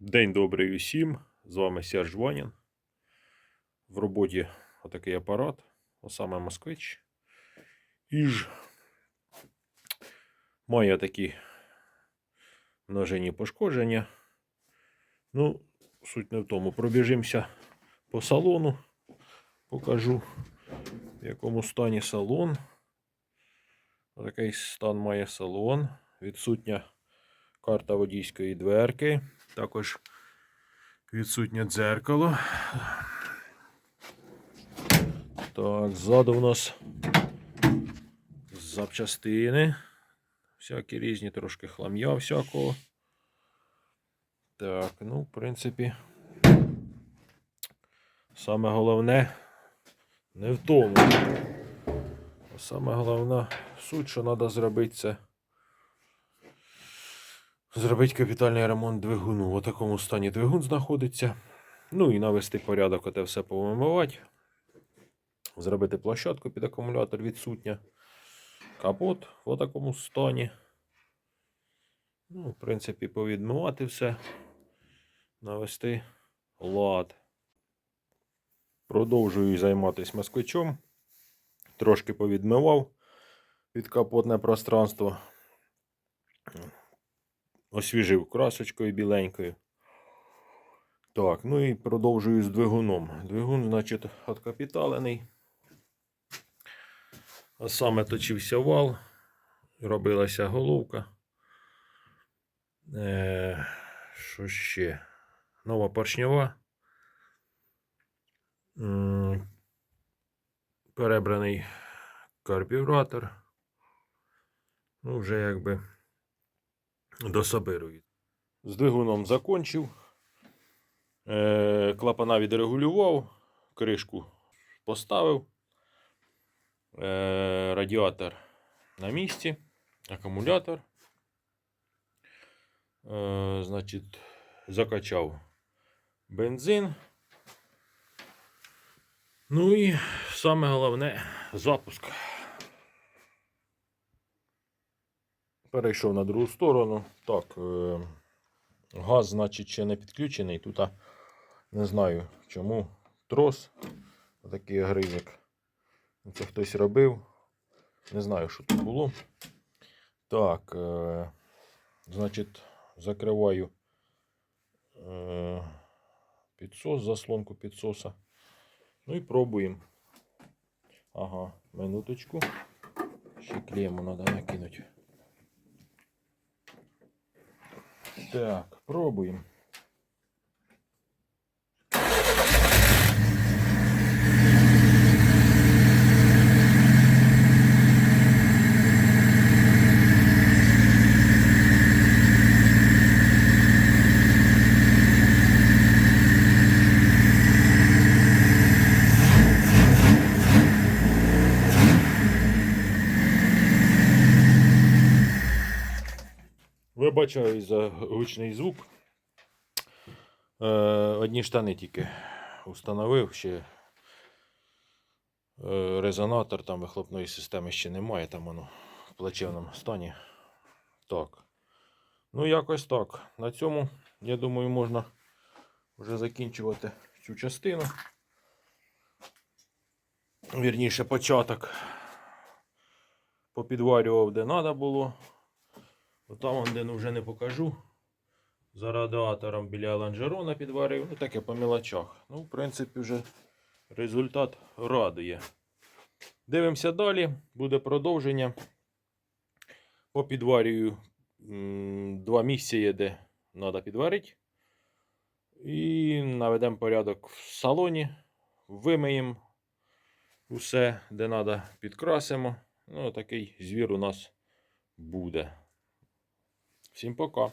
День добрий усім. З вами Серж Ванін. В роботі отакий апарат, а саме москвич. Іж має такі множинні пошкодження. Ну, суть не в тому. Пробіжимося по салону. Покажу, в якому стані салон. Такий стан має салон. Відсутня карта водійської дверки. Також відсутнє дзеркало. Так, ззаду у нас запчастини. Всякі різні, трошки хлам'я всякого. Так, ну, в принципі, саме головне не в тому. Саме головна суть, що треба зробити, це зробити капітальний ремонт двигуну. В такому стані двигун знаходиться. Ну і навести порядок, оте все повимивати. Зробити площадку під акумулятор відсутня. Капот в такому стані. Ну, в принципі, повідмивати все. Навести лад. Продовжую займатися москвичом. Трошки повідмивав підкапотне пространство. Освіжив красочкою біленькою. Так, ну і продовжую з двигуном. Двигун, значить, откапіталений. А саме точився вал, робилася головка. Е, що ще? Нова поршнева. Перебраний карбюратор. Ну, вже якби дособирують. З двигуном закончив. Е, клапана відрегулював, кришку поставив. Е, радіатор на місці, акумулятор. Е, значить, закачав бензин. Ну і саме головне запуск. Перейшов на другу сторону. Так, е, газ, значить, ще не підключений. Тут не знаю чому. Трос. Отакий гривник. Це хтось робив. Не знаю, що тут було. Так, е, значить, закриваю е, підсос, заслонку підсоса. Ну і пробуємо. Ага, минуточку. Ще клеєму треба накинути. Так, пробуємо. Вибачаю за гучний звук. Е, одні штани тільки установив ще. Е, резонатор, там вихлопної системи ще немає, там воно в плачевному стані. Так. Ну, якось так. На цьому, я думаю, можна вже закінчувати цю частину. Вірніше, початок попідварював, де треба було. Там, он, де ну, вже не покажу. За радіатором біля ланжерона підварив. Ну, таке по мілочах. Ну, в принципі, вже результат радує. Дивимося далі. Буде продовження. По підварюю два місця є, де треба підварити. І наведемо порядок в салоні. Вимиємо усе, де треба, підкрасимо. Ну, такий звір у нас буде. Всім пока.